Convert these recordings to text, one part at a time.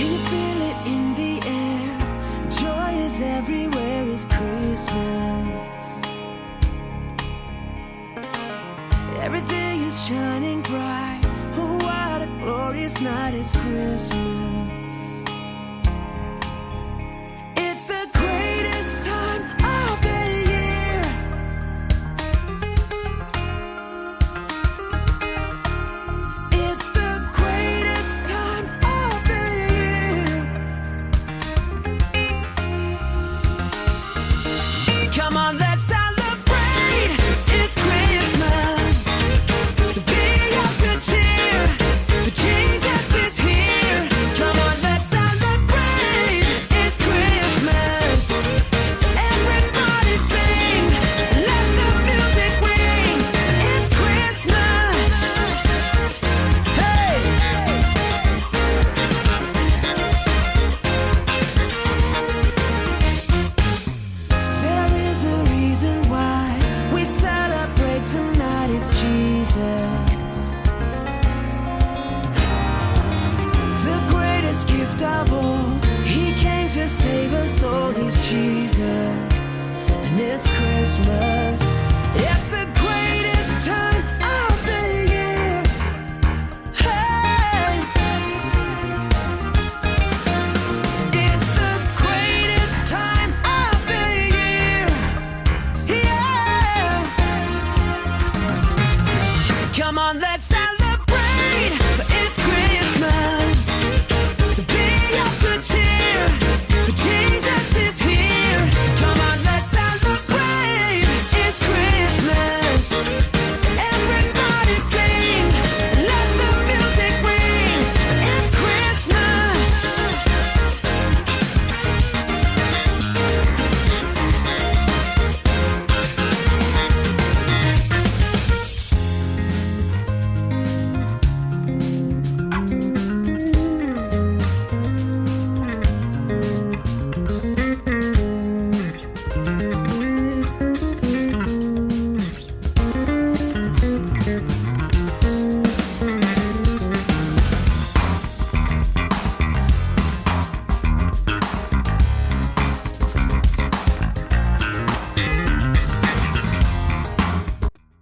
Can you feel it in the air? Joy is everywhere. It's Christmas. Everything is shining bright. Oh, what a glorious night! It's Christmas.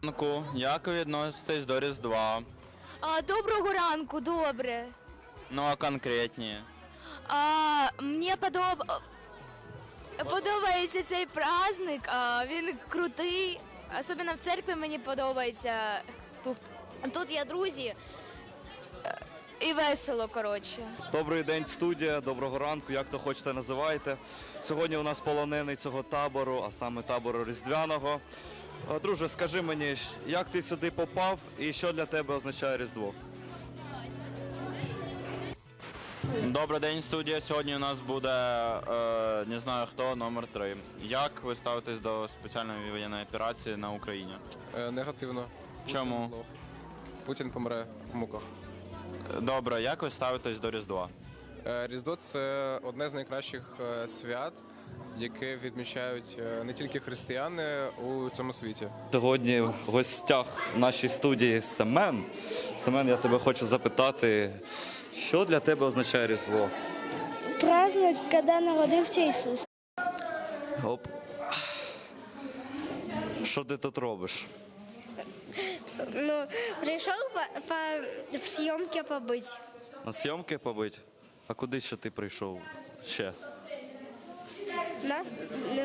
Ранку, як ви відноситесь до Різдва? А, доброго ранку, добре. Ну а конкретніше? А, мені подоб... подобається цей праздник, а, він крутий. Особливо в церкві мені подобається. Тут, тут є друзі. Е, І весело, коротше. Добрий день, студія. Доброго ранку, як то хочете називайте. Сьогодні у нас полонений цього табору, а саме табору Різдвяного. Е, Друже, скажи мені, як ти сюди попав і що для тебе означає Різдво? Добрий день, студія. Сьогодні у нас буде е, не знаю хто, номер 3. Як ви ставитесь до спеціальної воєнної операції на Україні? Е, Негативно. Чому? Путін помре в муках. Добре, як ви ставитесь до Різдва? Е, Різдво це одне з найкращих е, свят, яке відмічають е, не тільки християни у цьому світі. Сьогодні в гостях в нашій студії Семен. Семен, я тебе хочу запитати, що для тебе означає Різдво? Праздник, когда народився Ісус. Оп. Що ти тут робиш? Ну, пришел по, по- в съемке побыть. На зйомки побить? А куди ще ти прийшов? Ще? Нас, ну,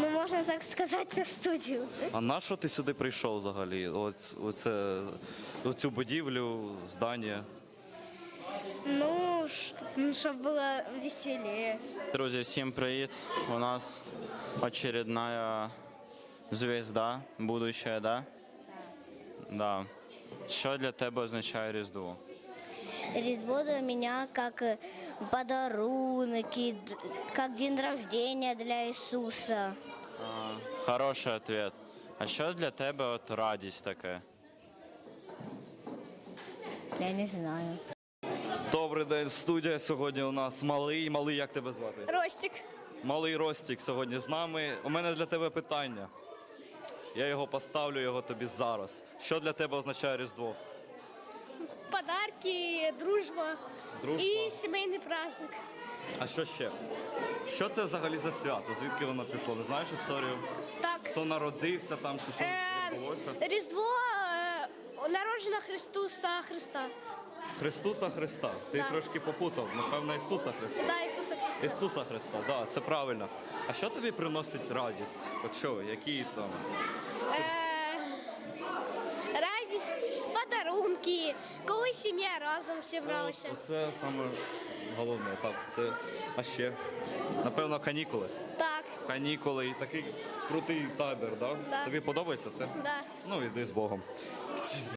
ну, можно так сказать, на студию. А на що ти сюди прийшов взагалі? Оць, оце, оцю будівлю, здання. Ну, чтобы было веселее. Друзі, всім привіт. У нас очередная звезда, будущая, да? Да. Що для тебе означає Різдво? Різдво для меня как э, подарунок, и как день рождения для Иисуса. А, хороший ответ. А що для тебе от радість таке? Я не знаю. Добрий день, студія. Сьогодні у нас малий. Малий, як тебе звати? Ростик. Малий Ростік сьогодні з нами. У мене для тебе питання. Я його поставлю його тобі зараз. Що для тебе означає Різдво? Подарки, дружба, Дружба. і сімейний праздник. А що ще? Що це взагалі за свято? Звідки воно пішло? Не знаєш історію? Так. Хто народився там, чи що Е, відбулося? Різдво е, народження Христуса Христа. Христуса Христа. Ти Так. трошки попутав, напевно, Ісуса Христа. Да, Ісуса Христа. Ісуса Христа, так, да, це правильно. А що тобі приносить радість? От що, які там? Е, радість, подарунки, коли сім'я разом зібралася. Це саме головне, так. Це... А ще? Напевно, канікули. Так, Канікули і такий крутий табір, да? Да. Тобі подобається все? да. Ну, іди з Богом.